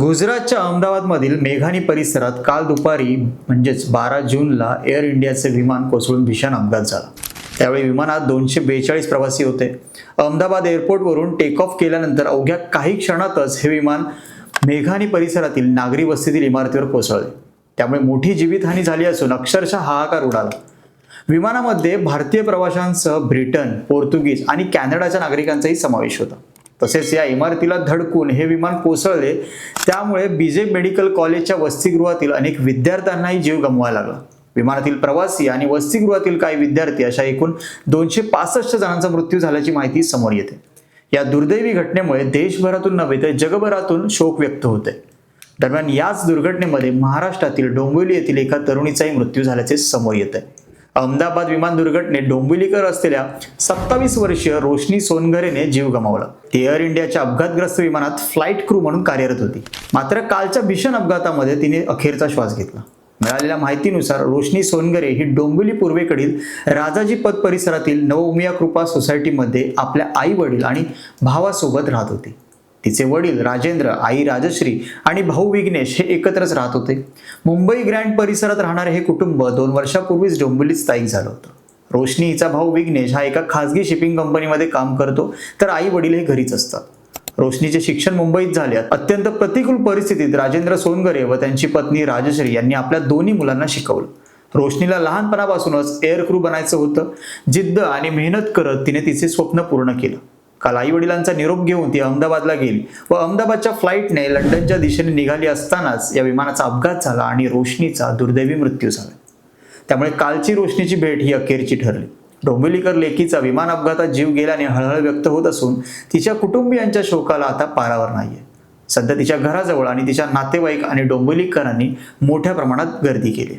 गुजरातच्या अहमदाबादमधील मेघानी परिसरात काल दुपारी म्हणजेच बारा जूनला एअर इंडियाचे विमान कोसळून भीषण अपघात झाला. त्यावेळी विमानात दोनशे बेचाळीस प्रवासी होते. अहमदाबाद एअरपोर्टवरून टेक ऑफ केल्यानंतर अवघ्या काही क्षणातच हे विमान मेघानी परिसरातील नागरी वस्तीतील इमारतीवर कोसळले. त्यामुळे मोठी जीवितहानी झाली असून अक्षरशः हाहाकार उडाला. विमानामध्ये भारतीय प्रवाशांसह ब्रिटन पोर्तुगीज आणि कॅनडाच्या नागरिकांचाही समावेश होता. तसेच या इमारतीला धडकून हे विमान कोसळले. त्यामुळे बीजे मेडिकल कॉलेजच्या वसतिगृहातील अनेक विद्यार्थ्यांनाही जीव गमवावा लागला. विमानातील प्रवासी आणि वसतिगृहातील काही विद्यार्थी अशा एकूण दोनशे पासष्ट जणांचा मृत्यू झाल्याची माहिती समोर येते. या दुर्दैवी घटनेमुळे देशभरातून नव्हे तर जगभरातून शोक व्यक्त होते दरम्यान याच दुर्घटनेमध्ये महाराष्ट्रातील डोंबिवली येथील एका तरुणीचाही मृत्यू झाल्याचे समोर येत आहे अहमदाबाद विमान दुर्घटनेत डोंबिवलीकर असलेल्या सत्तावीस वर्षीय रोशनी सोनगरेने जीव गमावला. ती एअर इंडियाच्या अपघातग्रस्त विमानात फ्लाईट क्रू म्हणून कार्यरत होती. मात्र कालच्या भीषण अपघातामध्ये तिने अखेरचा श्वास घेतला. मिळालेल्या माहितीनुसार रोशनी सोनगरे ही डोंबिवली पूर्वेकडील राजाजी पद परिसरातील नवउमिया कृपा सोसायटीमध्ये आपल्या आई वडील आणि भावासोबत राहत होती. तिचे वडील राजेंद्र आई राजश्री आणि भाऊ विघ्नेश हे एकत्रच राहत होते. मुंबई ग्रँड परिसरात राहणारे हे कुटुंब दोन वर्षापूर्वीच डोंबिवलीत स्थायिक झालं होतं. रोशनी हिचा भाऊ विघ्नेश हा एका खासगी शिपिंग कंपनीमध्ये काम करतो तर आई वडील हे घरीच असतात. रोशनीचे शिक्षण मुंबईत झाले. अत्यंत प्रतिकूल परिस्थितीत राजेंद्र सोनगरे व त्यांची पत्नी राजश्री यांनी आपल्या दोन्ही मुलांना शिकवलं. रोशनीला लहानपणापासूनच एअर क्रू बनायचं होतं. जिद्द आणि मेहनत करत तिने तिचे स्वप्न पूर्ण केलं. काल आई वडिलांचा निरोप घेऊन ती अहमदाबादला गेली व अहमदाबादच्या फ्लाईटने लंडनच्या दिशेने निघाली असतानाच या विमानाचा अपघात झाला आणि रोशनीचा दुर्दैवी मृत्यू झाला. त्यामुळे कालची रोशनीची भेट ही अखेरची ठरली. डोंबिवलीकर लेकीचा विमान अपघातात जीव गेल्याने हळहळ व्यक्त होत असून तिच्या कुटुंबियांच्या शोकाला आता पारावर नाहीये. सध्या तिच्या घराजवळ आणि तिच्या नातेवाईक आणि डोंबिवलीकरांनी मोठ्या प्रमाणात गर्दी केली